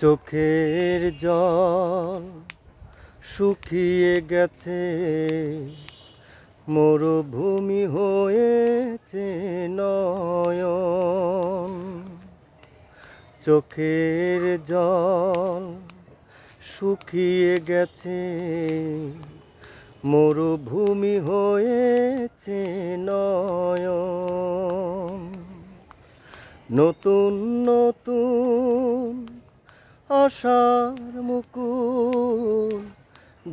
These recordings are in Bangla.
চোখের জল শুকিয়ে গেছে, মরুভূমি হয়েছে নয়ন। চোখের জল শুকিয়ে গেছে, মরুভূমি হয়েছে নয়ন। নতুন নতুন আশার মুকুল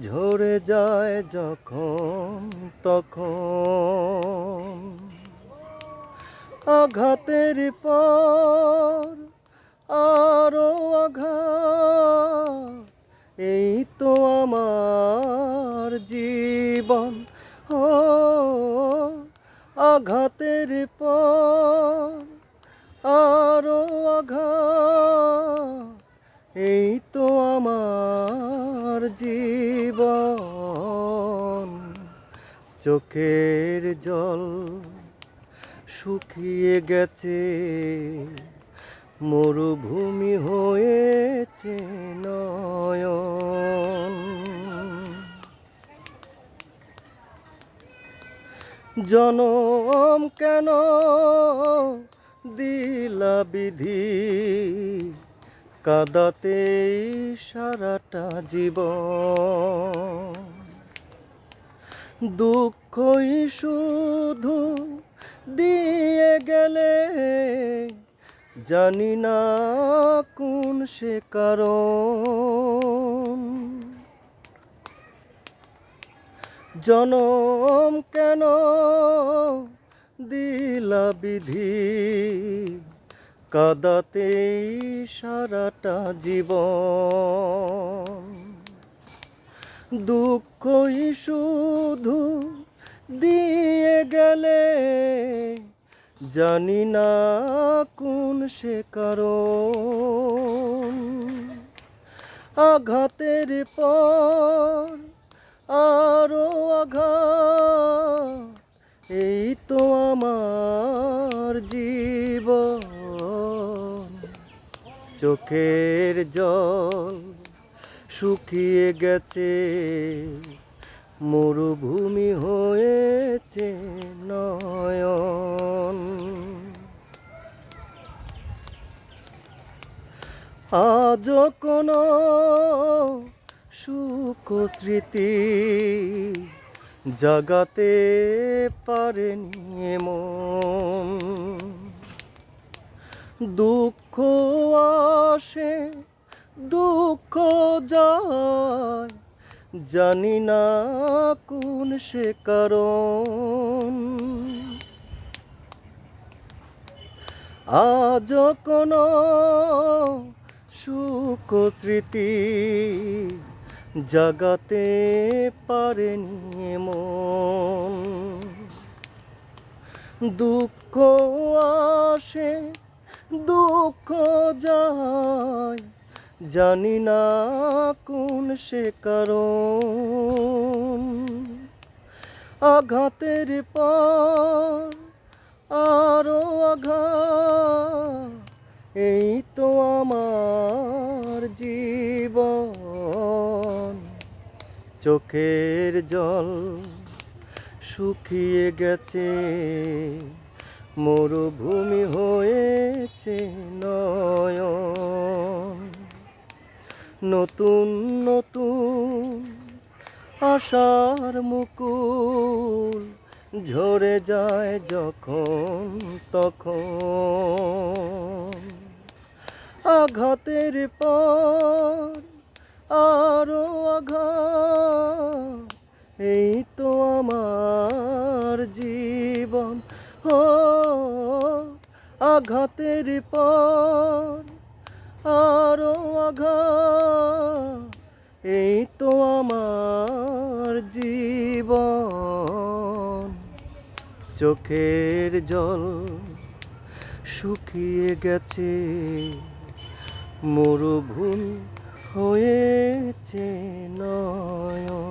ঝরে যায় যখন তখন। আঘাতের পর আরও আঘাত, এই তো আমার জীবন। ও, আঘাতের পর আরও আঘাত এই তো আমার জীবন। চোখের জল শুকিয়ে গেছে, মরুভূমি হয়েছে নয়ন। জনম কেন দিলা বিধি? কাদাতে সারাটা জীবন। দুঃখই শুধু দিয়ে গেলে, জানি না কোন সে কারণ। জনম কেন দিলা বিধি? কাদাতেই সারাটা জীবন। দুঃখই শুধু দিয়ে গেলে, জানি না কোন সে কারণ। আঘাতের পর আরও আঘাত, এই তো আমার জীবন। চোখের জল শুকিয়ে গেছে, মরুভূমি হয়েছে নয়ন। আজ কোনো সুখ স্মৃতি জাগাতে পারেনি মন দুঃখ আসে, দুঃখ যায়। জানি না কোন সে কারণ। আজ কোনো সুখ স্মৃতি জাগাতে পারেনি মন দুঃখ আসে দুঃখ যায়। জানি না কোন সে কারণ। আঘাতের পর আরও আঘাত, এই তো আমার জীবন। চোখের জল শুকিয়ে গেছে। মরুভূমি হয়েছে নয়ন। নতুন নতুন আশার মুকুল ঝরে যায় যখন, তখন। আঘাতের পর আরও আঘাত, এই তো আমার জীবন। ও আঘাতের পর আরও আঘাত। এই তো আমার জীবন। চোখের জল শুকিয়ে গেছে, মরুভূমি হয়েছে নয়ন।